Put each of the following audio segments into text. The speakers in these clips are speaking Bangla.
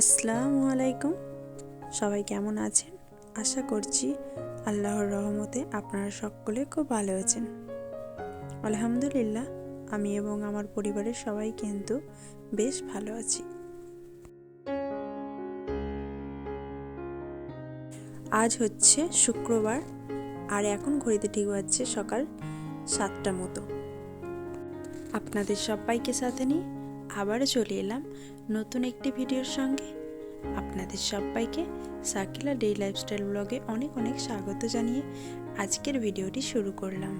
আসসালামু আলাইকুম। সবাই কেমন আছেন? আশা করছি আল্লাহর রহমতে আপনারা সকলে খুব ভালো আছেন। আলহামদুলিল্লাহ, আমি এবং আমার পরিবারের সবাই কিন্তু বেশ ভালো আছি। আজ হচ্ছে শুক্রবার, আর এখন ঘড়িতে ঠিক হচ্ছে সকাল সাতটা মতো। আপনাদের সবাইকে সাথে নিয়ে আবারও চলে এলাম নতুন একটি ভিডিওর সঙ্গে আপনাদের সবাইকে সাকিলা ডে লাইফস্টাইল ব্লগে অনেক অনেক স্বাগত জানিয়ে আজকের ভিডিওটি শুরু করলাম।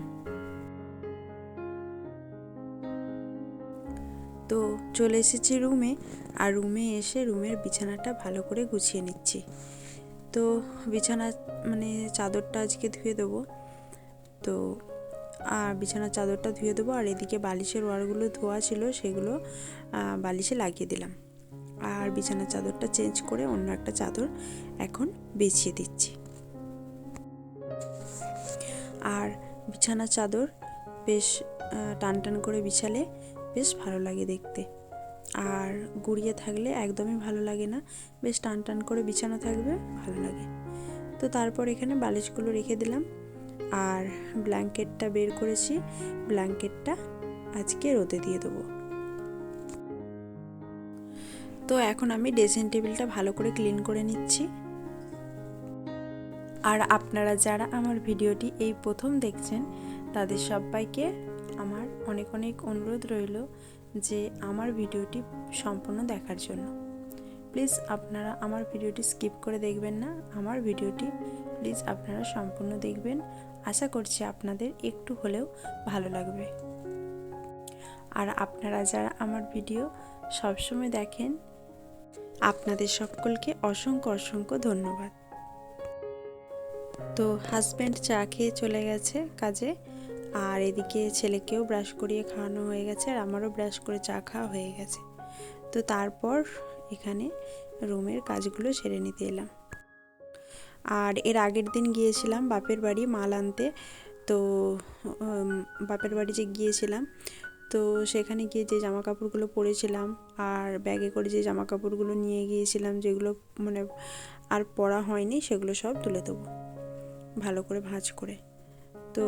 তো চলে এসেছি রুমে, আর রুমে এসে রুমের বিছানাটা ভালো করে গুছিয়ে নিচ্ছি। তো বিছানা মানে চাদরটা আজকে ধুয়ে দেবো। তো আর বিছানার চাদরটা ধুয়ে দেবো। আর এদিকে বালিশের ওয়ারগুলো ধোয়া ছিল, সেগুলো বালিশে লাগিয়ে দিলাম। আর বিছানার চাদরটা চেঞ্জ করে অন্য একটা চাদর এখন বিছিয়ে দিচ্ছি। আর বিছানার চাদর বেশ টান টান করে বিছালে বেশ ভালো লাগে দেখতে। আর গুড়িয়ে থাকলে একদমই ভালো লাগে না। বেশ টান টান করে বিছানো থাকবে, ভালো লাগে। তো তারপর এখানে বালিশগুলো রেখে দিলাম। আর ব্ল্যাঙ্কেটটা বের করেছি। ব্ল্যাঙ্কেটটা আজকে রোদে দিয়ে দেবো। তো এখন আমি ড্রেসিং টেবিলটা ভালো করে ক্লিন করে নিচ্ছি। আর আপনারা যারা আমার ভিডিওটি এই প্রথম দেখছেন, তাদের সবাইকে আমার অনেক অনেক অনুরোধ রইল যে আমার ভিডিওটি সম্পূর্ণ দেখার জন্য। প্লিজ আপনারা আমার ভিডিওটি স্কিপ করে দেখবেন না, আমার ভিডিওটি প্লিজ আপনারা সম্পূর্ণ দেখবেন। আশা করছি আপনাদের একটু হলেও ভালো লাগবে। আর আপনারা যারা আমার ভিডিও সবসময় দেখেন, আপনাদের সকলকে অসংখ্য অসংখ্য ধন্যবাদ। তো হাজব্যান্ড চা খেয়ে চলে গেছে কাজে, আর এদিকে ছেলেকেও ব্রাশ করিয়ে খাওয়ানো হয়ে গেছে, আর আমারও ব্রাশ করে চা খাওয়া হয়ে গেছে। তো তারপর এখানে রুমের কাজগুলো সেরে নিতে এলাম। আর এর আগের দিন গিয়েছিলাম বাপের বাড়ি মাল আনতে। তো বাপের বাড়ি যে গিয়েছিলাম, তো সেখানে গিয়ে যে জামা কাপড়গুলো পরেছিলাম আর ব্যাগে করে যে জামা কাপড়গুলো নিয়ে গিয়েছিলাম, যেগুলো মানে আর পরা হয়নি, সেগুলো সব তুলে দেবো। ভালো করে ভাঁজ করে। তো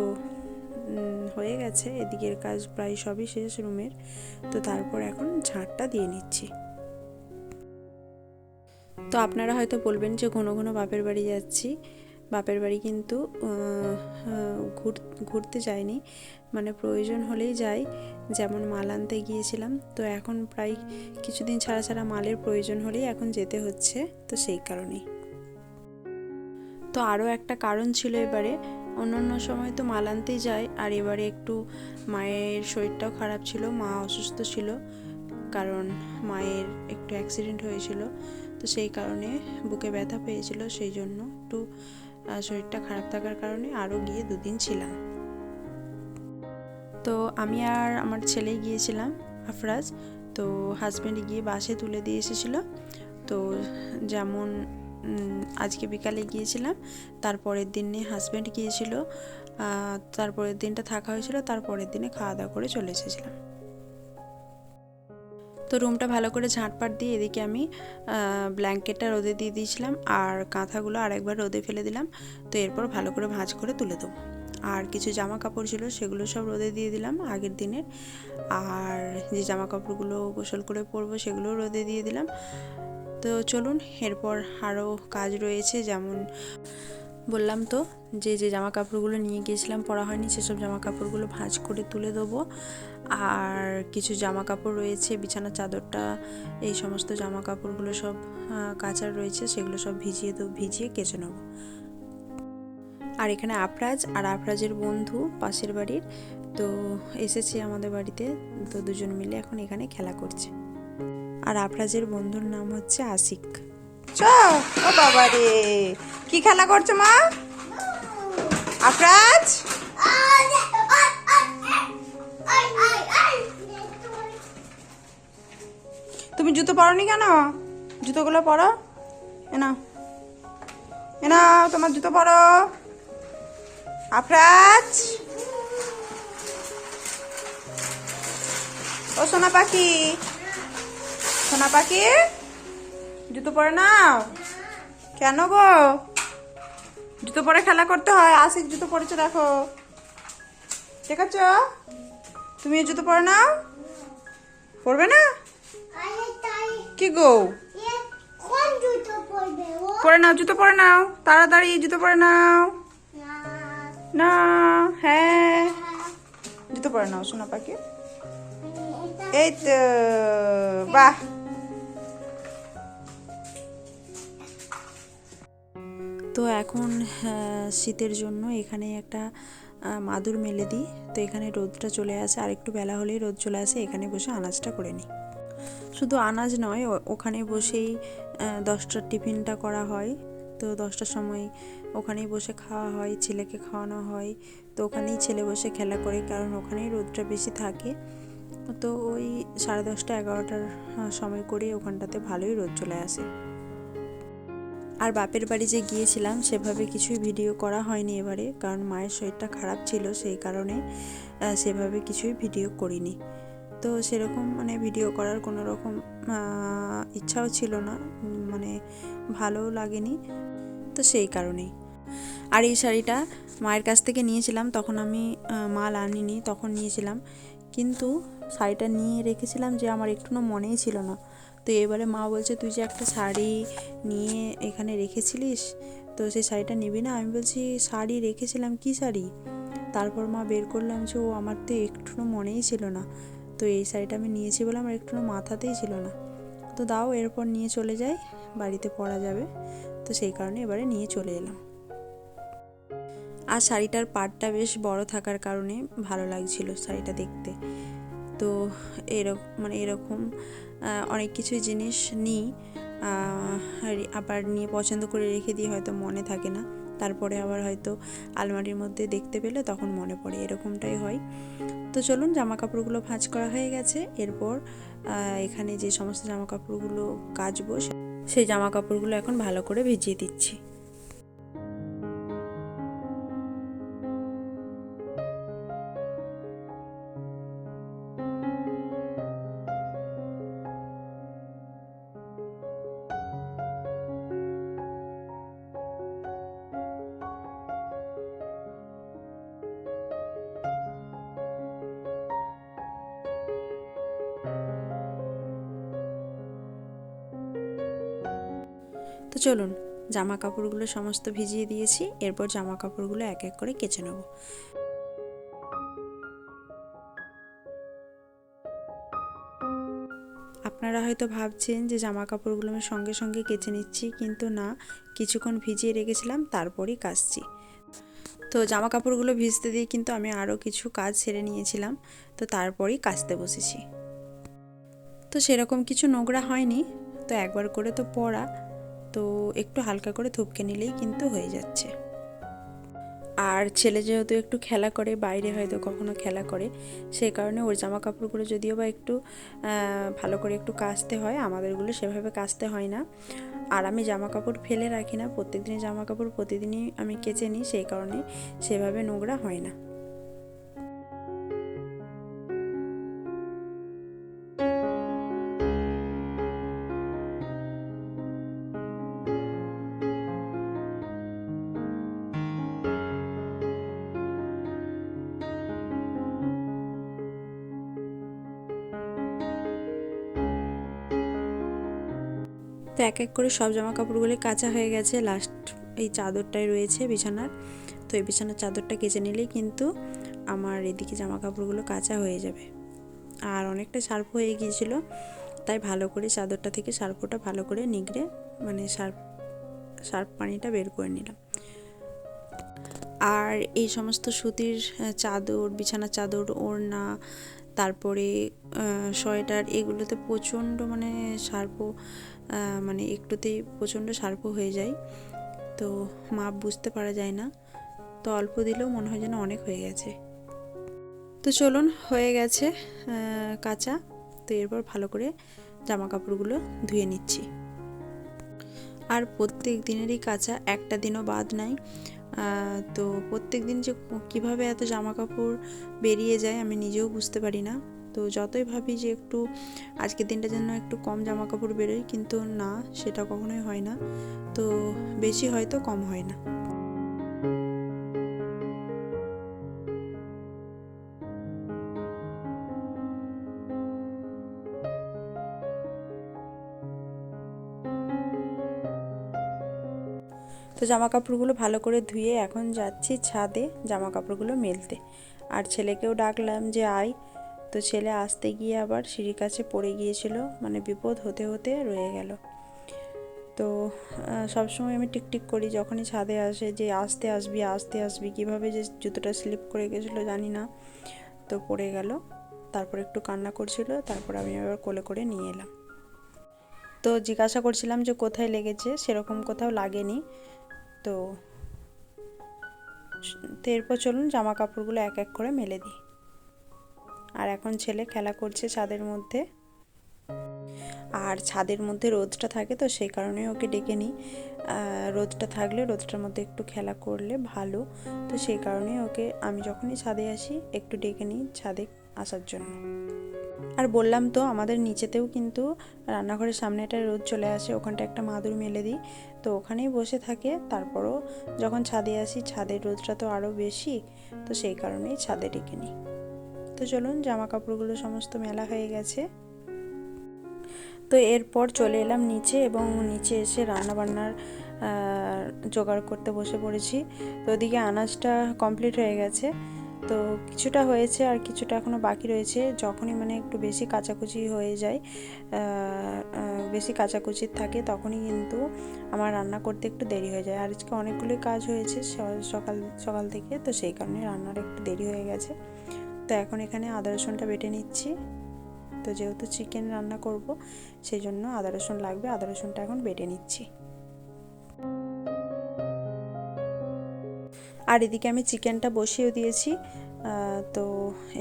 হয়ে গেছে, এদিকের কাজ প্রায় সবই শেষ রুমের। তো তারপর এখন ঝাঁটটা দিয়ে নিচ্ছি। তো আপনারা হয়তো বলবেন যে ঘন ঘন বাপের বাড়ি যাচ্ছি। বাপের বাড়ি কিন্তু ঘুরতে যায়নি মানে প্রয়োজন হলেই যাই। যেমন মাল আনতে গিয়েছিলাম, তো এখন প্রায় কিছুদিন ছাড়া ছাড়া মালের প্রয়োজন হলেই এখন যেতে হচ্ছে, তো সেই কারণেই। তো আরও একটা কারণ ছিল এবারে অন্য অন্য সময় তো মাল আনতেই যায় আর এবারে একটু মায়ের শরীরটাও খারাপ ছিল, মা অসুস্থ ছিল, কারণ মায়ের একটু অ্যাক্সিডেন্ট হয়েছিল। তো সেই কারণে বুকে ব্যথা পেয়েছিল সেই জন্য একটু শরীরটা খারাপ থাকার কারণে আরও গিয়ে দুদিন ছিলাম। তো আমি আর আমার ছেলে গিয়েছিলাম আফরাজ, তো হাজব্যান্ড গিয়ে বাসে তুলে দিয়ে এসেছিল। তো যেমন আজকে বিকালে গিয়েছিলাম, তারপরের দিনে হাজব্যান্ড গিয়েছিল তারপরের দিনটা থাকা হয়েছিল, তারপরের দিনে খাওয়া দাওয়া করে চলে এসেছিলাম। তো রুমটা ভালো করে ঝাঁটপাট দিয়ে এদিকে আমি ব্ল্যাঙ্কেটটা রোদে দিয়ে দিয়েছিলাম আর কাঁথাগুলো আরেকবার রোদে ফেলে দিলাম। তো এরপর ভালো করে ভাঁজ করে তুলে দেবো। আর কিছু জামা কাপড় ছিল সেগুলো সব রোদে দিয়ে দিলাম আগের দিনের। আর যে জামা কাপড়গুলো গোসল করে পরবো সেগুলো রোদে দিয়ে দিলাম। তো চলুন, এরপর আরও কাজ রয়েছে যেমন বললাম তো যে যে জামা কাপড়গুলো নিয়ে গিয়েছিলাম, পরা হয়নি, সেসব জামা কাপড়গুলো ভাঁজ করে তুলে দেবো। আর কিছু জামা কাপড় রয়েছে, বিছানার চাদরটা, এই সমস্ত জামা কাপড়গুলো সব কাচার রয়েছে, সেগুলো সব ভিজিয়ে দেবো ভিজিয়ে কেচে নেব। আর এখানে আফরাজ আর আফরাজের বন্ধু পাশের বাড়ির, তো এসেছে আমাদের বাড়িতে, তো দুজন মিলে এখন এখানে খেলা করছে। আর আফরাজের বন্ধুর নাম হচ্ছে আশিক। ও বাবা রে কি খেলা করছ মা? আফরাজ? তুমি জুতো পরনি কেন? জুতোগুলো পরো। এনা এনা তোমার জুতো পরো। আফরাজ? ও সোনা পাখি। সোনা পাখি? জুতো পরে নাও। কেন গো? জুতো পরে খেলা করতে হয়। আসিক জুতো পরেছো দেখো। ঠিক আছে তুমি জুতো পরে নাও। পরবে না? কি গো? পরে নাও, জুতো পরে নাও। তাড়াতাড়ি জুতো পরে নাও। না হ্যাঁ। জুতো পরে নাও, সোনা পাখি। এই তো, বাহ। তো এখন শীতের জন্য এখানে একটা মাদুর মেলে দিই। তো এখানে রোদটা চলে আসে, আর একটু বেলা হলেই রোদ চলে আসে, এখানে বসে আনাজটা করে নিই। শুধু আনাজ নয় ওখানে বসেই দশটার টিফিনটা করা হয়। তো দশটার সময় ওখানেই বসে খাওয়া হয়, ছেলেকে খাওয়ানো হয়। তো ওখানেই ছেলে বসে খেলা করে, কারণ ওখানেই রোদটা বেশি থাকে। তো ওই সাড়ে দশটা, এগারোটার সময় করে ওখানটাতে ভালোই রোদ চলে আসে। আর বাপের বাড়ি যে গিয়েছিলাম, সেভাবে কিছুই ভিডিও করা হয়নি এবারে, কারণ মায়ের শরীরটা খারাপ ছিল, সেই কারণে সেভাবে কিছুই ভিডিও করিনি। তো সেরকম মানে ভিডিও করার কোনো রকম ইচ্ছাও ছিল না মানে ভালোও লাগেনি, তো সেই কারণেই। আর এই শাড়িটা মায়ের কাছ থেকে নিয়েছিলাম, তখন আমি মাল আনিনি, তখন নিয়েছিলাম। কিন্তু শাড়িটা নিয়ে রেখেছিলাম যে আমার একটুও মনেই ছিল না। তো এবারে মা বলছে, তুই যে একটা শাড়ি নিয়ে এখানে রেখেছিলিস, তো সেই শাড়িটা নিবি না? আমি বলছি, শাড়ি রেখেছিলাম, কি শাড়ি? তারপর মা বের করলাম যে, ও আমার তো একটুও মনেই ছিল না, তো এই শাড়িটা আমি নিয়েছি বলে আমার একটুও মাথাতেই ছিল না। তো দাও, এরপর নিয়ে চলে যাই, বাড়িতে পরা যাবে। তো সেই কারণে এবারে নিয়ে চলে এলাম। আর শাড়িটার পাড়টা বেশ বড় থাকার কারণে ভালো লাগছিল শাড়িটা দেখতে। তো এরকম মানে এরকম অনেক কিছু জিনিস নিই আবার নিয়ে পছন্দ করে রেখে দিই হয়তো মনে থাকে না। তারপরে আবার হয়তো আলমারির মধ্যে দেখতে পেলে তখন মনে পড়ে, এরকমটাই হয়। তো চলুন জামা কাপড়গুলো ভাঁজ করা হয়ে গেছে। এরপর এখানে যে সমস্ত জামা কাপড়গুলো কাচবো সেই জামা কাপড়গুলো এখন ভালো করে ভিজিয়ে দিচ্ছি। তো চলুন জামা কাপড়গুলো সমস্ত ভিজিয়ে দিয়েছি, এরপর জামা কাপড়গুলো এক এক করে কেচে নেব। আপনারা হয়তো ভাবছেন যে জামা কাপড়গুলো আমি সঙ্গে সঙ্গে কেচে নিচ্ছি, কিন্তু না, কিছুক্ষণ ভিজিয়ে রেখেছিলাম, তারপরই কাচছি। তো জামা কাপড়গুলো ভিজতে দিয়ে কিন্তু আমি আরও কিছু কাজ সেরে নিয়েছিলাম, তো তারপরেই কাচতে বসেছি। তো সেরকম কিছু নোংরা হয়নি, তো একবার করে তো পরা তো একটু হালকা করে থুপকে নিলেই কিন্তু হয়ে যাচ্ছে। আর ছেলে যেহেতু একটু খেলা করে, বাইরে হয়তো কখনো খেলা করে, সেই কারণে ওর জামা কাপড়গুলো যদিও বা একটু ভালো করে একটু কাচতে হয়, আমাদেরগুলো সেভাবে কাচতে হয় না। আর আমি জামা কাপড় ফেলে রাখি না প্রত্যেক দিনের জামা কাপড় প্রতিদিনই আমি কেচে নিই, সেই কারণে সেভাবে নোংরা হয় না। এক এক করে সব জামা কাপড়গুলো কাঁচা হয়ে গেছে। লাস্ট এই চাদরটাই রয়েছে বিছানার। তো এই বিছানার চাদরটা কেচে নিলেই কিন্তু আমার এদিকে জামা কাপড়গুলো কাঁচা হয়ে যাবে। আর অনেকটা সার্ফ হয়ে গিয়েছিল, তাই ভালো করে চাদরটা থেকে সার্ফটা ভালো করে নিগড়ে মানে সার্ফ সার্ফ পানিটা বের করে নিলাম। আর এই সমস্ত সুতির চাদর, বিছানার চাদর, ওড়না, তারপরে সোয়েটার, এগুলোতে প্রচণ্ড মানে সার্প মানে একটুতেই প্রচণ্ড সার্প হয়ে যায়। তো মাপ বুঝতে পারা যায় না। তো অল্প দিলেও মনে হয় যেন অনেক হয়ে গেছে। তো চলুন, হয়ে গেছে কাঁচা। তো এরপর ভালো করে জামা কাপড়গুলো ধুয়ে নিচ্ছি। আর প্রত্যেক দিনেরই কাঁচা একটা দিনও বাদ নাই। তো প্রত্যেক দিন যে কীভাবে এত জামা কাপড় বেরিয়ে যায় আমি নিজেও বুঝতে পারি না। তো যতই ভাবি যে একটু আজকের দিনটা যেন একটু কম জামা কাপড় বেরোয়, কিন্তু না, সেটা কখনোই হয় না। তো বেশি হয়তো কম হয় না। তো জামা কাপড়গুলো ভালো করে ধুয়ে এখন যাচ্ছি ছাদে জামা কাপড়গুলো মেলতে। আর ছেলেকেও ডাকলাম যে, আয়। তো ছেলে আসতে গিয়ে আবার সিঁড়ির কাছে পড়ে গিয়েছিল মানে বিপদ হতে হতে রয়ে গেল। তো সবসময় আমি টিকটিক করি, যখনই ছাদে আসে যে আসতে আসবি আসতে আসবি, কীভাবে যে জুতোটা স্লিপ করে গেছিল জানি না। তো পড়ে গেল, তারপর একটু কান্না করছিল, তারপর আমি আবার কোলে করে নিয়ে এলাম। তো জিজ্ঞাসা করছিলাম যে কোথায় লেগেছে, সেরকম কোথাও লাগেনি। তো এরপর চলুন জামা কাপড়গুলো এক এক করে মেলে দিই। আর এখন ছেলে খেলা করছে ছাদের মধ্যে। আর ছাদের মধ্যে রোদটা থাকে তো সেই কারণে ওকে ডেকে নিই। রোদটা থাকলে রোদটার মধ্যে একটু খেলা করলে ভালো। তো সেই কারণে ওকে আমি যখনই ছাদে আসি, একটু ডেকে নিই ছাদে আসার জন্য। আর বললাম তো আমাদের নিচেতেও কিন্তু রান্নাঘরের সামনে একটা রোদ চলে আসে, ওখানটা একটা মাদুর মেলে দিই। তো ওখানেই বসে থাকে, তারপরও যখন ছাদে আসি, ছাদের রোদটা তো আরও বেশি, তো সেই কারণেই ছাদে ডেকে নিই। তো চলুন জামা কাপড়গুলো সমস্ত মেলা হয়ে গেছে। তো এরপর চলে এলাম নিচে এবং নিচে এসে রান্নাবান্নার জোগাড় করতে বসে পড়েছি। তো ওদিকে আনাজটা কমপ্লিট হয়ে গেছে। তো কিছুটা হয়েছে আর কিছুটা এখনও বাকি রয়েছে। যখনই মানে একটু বেশি কাচাকুচি হয়ে যায় বেশি কাচাকুচির থাকে তখনই কিন্তু আমার রান্না করতে একটু দেরি হয়ে যায়। আর আজকে অনেকগুলোই কাজ হয়েছে সকাল সকাল থেকে। তো সেই কারণে রান্নার একটু দেরি হয়ে গেছে। তো এখন এখানে আদা রসুনটা বেটে নিচ্ছি। তো যেহেতু চিকেন রান্না করব সেই জন্য আদা রসুন লাগবে। আদা রসুনটা এখন বেটে নিচ্ছি। আর এদিকে আমি চিকেনটা বসিয়ে দিয়েছি। তো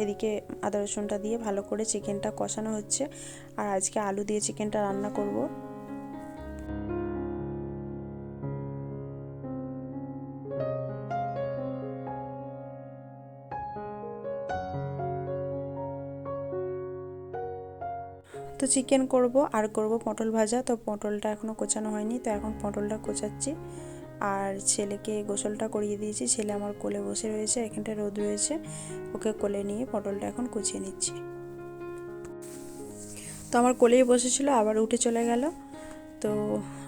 এদিকে আদা রসুনটা দিয়ে ভালো করে চিকেনটা কষানো হচ্ছে। আর আজকে আলু দিয়ে চিকেনটা রান্না করব। তো চিকেন করব, আর করব পটল ভাজা। তো পটলটা এখনও কোচানো হয়নি, তো এখন পটলটা কোচাচ্ছি। আর ছেলেকে গোসলটা করিয়ে দিয়েছি, ছেলে আমার কোলে বসে রয়েছে, এখানটা রোদ রয়েছে। ওকে কোলে নিয়ে পটলটা এখন কুচিয়ে নিচ্ছি। তো আমার কোলেই বসেছিল, আবার উঠে চলে গেল। তো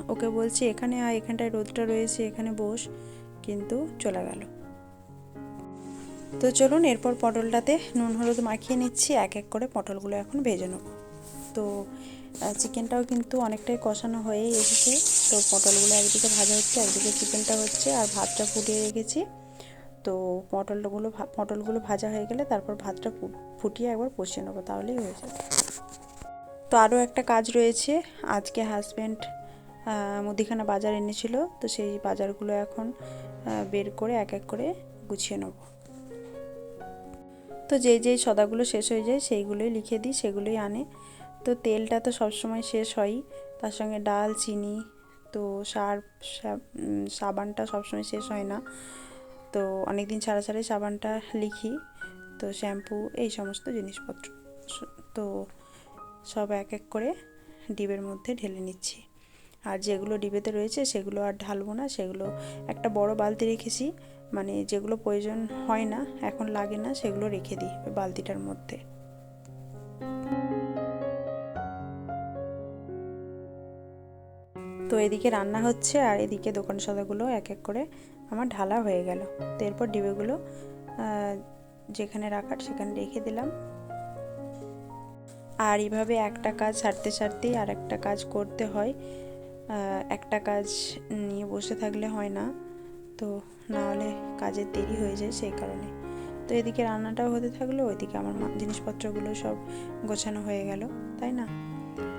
ওকে বলছি, এখানে আর এখানটায় রোদটা রয়েছে, এখানে বস। কিন্তু চলে গেল। তো চলুন, এরপর পটলটাতে নুন, হলুদ মাখিয়ে নিচ্ছি, এক এক করে পটলগুলো এখন ভেজে নেব। তো চিকেনটাও কিন্তু অনেকটাই কষানো হয়েই এসেছে। তো পটলগুলো একদিকে ভাজা হচ্ছে, একদিকে চিকেনটা হচ্ছে, আর ভাতটা ফুটিয়ে রেখেছি। তো পটলগুলো পটলগুলো ভাজা হয়ে গেলে তারপর ভাতটা ফুটিয়ে একবার কষিয়ে নেব, তাহলেই হয়ে যাবে। তো আরও একটা কাজ রয়েছে। আজকে হাজব্যান্ড মুদিখানা বাজার এনেছিল, তো সেই বাজারগুলো এখন বের করে এক এক করে গুছিয়ে নেব। তো যেই যেই সদাগুলো শেষ হয়ে যায়, সেইগুলোই লিখে দিই, সেগুলোই আনে। তো তেলটা তো সবসময় শেষ হয়ই তার সঙ্গে ডাল, চিনি, তো সার সাবানটা সবসময় শেষ হয় না। তো অনেক দিন ছাড়া ছাড়াই সাবানটা লিখি। তো শ্যাম্পু, এই সমস্ত জিনিসপত্র। তো সব এক এক করে ডিবের মধ্যে ঢেলে নিচ্ছি। আর যেগুলো ডিবেতে রয়েছে সেগুলো আর ঢালবো না। সেগুলো একটা বড় বালতি রেখেছি। মানে যেগুলো প্রয়োজন হয় না, এখন লাগে না, সেগুলো রেখে দিই বালতিটার মধ্যে। তো এদিকে রান্না হচ্ছে আর এদিকে দোকান সদাগুলো এক এক করে আমার ঢালা হয়ে গেল। তো এরপর ডিবেগুলো যেখানে রাখার সেখানে রেখে দিলাম। আর এইভাবে একটা কাজ সারতে সারতেই আর একটা কাজ করতে হয়। একটা কাজ নিয়ে বসে থাকলে হয় না। তো না হলে কাজের দেরি হয়ে যায় সেই কারণে। তো এদিকে রান্নাটাও হতে থাকল, ওইদিকে আমার জিনিসপত্রগুলো সব গোছানো হয়ে গেল, তাই না?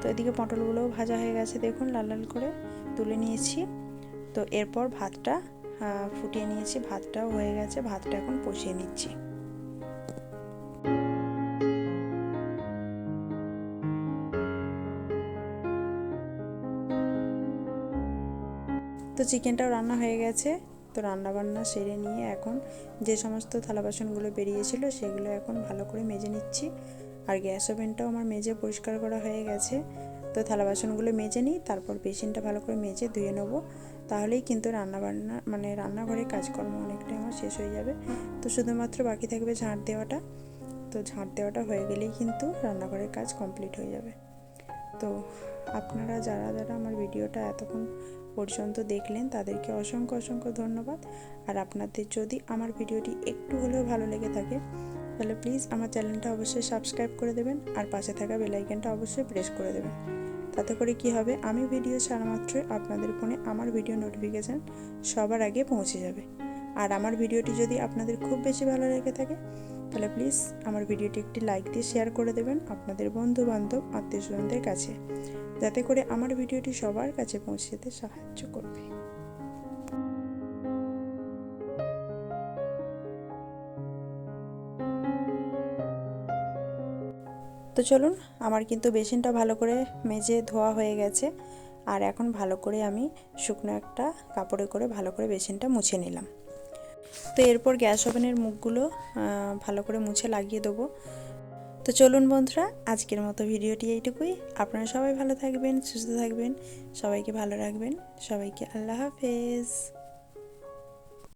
তো এদিকে পটলগুলোও ভাজা হয়ে গেছে, দেখুন লাল লাল করে তুলে নিয়েছি। তো এরপর ভাতটা ফুটিয়ে নিয়েছি, ভাতটাও হয়ে গেছে, ভাতটা এখন কষিয়ে নিচ্ছি। তো চিকেনটাও রান্না হয়ে গেছে, তো রান্না বান্না সেরে নিয়ে এখন যে সমস্ত থালা বাসনগুলো বেরিয়েছিল সেগুলো এখন ভালো করে মেজে নিচ্ছি। আর গ্যাস ওভেনটাও আমার মেজে পরিষ্কার করা হয়ে গেছে। তো থালা বাসনগুলো মেজে নিই, তারপর বেসিনটা ভালো করে মেজে ধুয়ে নেব। তাহলেই কিন্তু রান্না বান্না মানে রান্নাঘরের কাজকর্ম অনেকটাই আমার শেষ হয়ে যাবে। তো শুধুমাত্র বাকি থাকবে ঝাঁট দেওয়াটা। তো ঝাঁট দেওয়াটা হয়ে গেলেই কিন্তু রান্নাঘরের কাজ কমপ্লিট হয়ে যাবে। তো আপনারা যারা যারা আমার ভিডিওটা এতক্ষণ পর্যন্ত দেখলেন, তাদেরকে অসংখ্য অসংখ্য ধন্যবাদ। আর আপনাদের যদি আমার ভিডিওটি একটু হলেও ভালো লেগে থাকে তাহলে প্লিজ আমার চ্যানেলটা অবশ্যই সাবস্ক্রাইব করে দেবেন আর পাশে থাকা বেলাইকনটা অবশ্যই প্রেস করে দেবেন। তাতে করে কি হবে? আমি ভিডিও ছাড়া মাত্রই আপনাদের ফোনে আমার ভিডিও নোটিফিকেশান সবার আগে পৌঁছে যাবে। আর আমার ভিডিওটি যদি আপনাদের খুব বেশি ভালো লেগে থাকে, তাহলে প্লিজ আমার ভিডিওটি একটি লাইক দিয়ে শেয়ার করে দেবেন আপনাদের বন্ধু বান্ধব আত্মীয় স্বজনদের কাছে। যাতে করে আমার ভিডিওটি সবার কাছে পৌঁছে যেতে সাহায্য করবে। তো চলুন, আমার কিন্তু বেসিনটা ভালো করে মেজে ধোয়া হয়ে গেছে। আর এখন ভালো করে আমি শুকনো একটা কাপড়ে করে ভালো করে বেসিনটা মুছে নিলাম। তো এরপর গ্যাস ওভেনের মুখগুলো ভালো করে মুছে লাগিয়ে দেবো। তো চলুন বন্ধুরা, আজকের মতো ভিডিওটি এইটুকুই। আপনারা সবাই ভালো থাকবেন, সুস্থ থাকবেন, সবাইকে ভালো রাখবেন। সবাইকে আল্লাহ হাফেজ।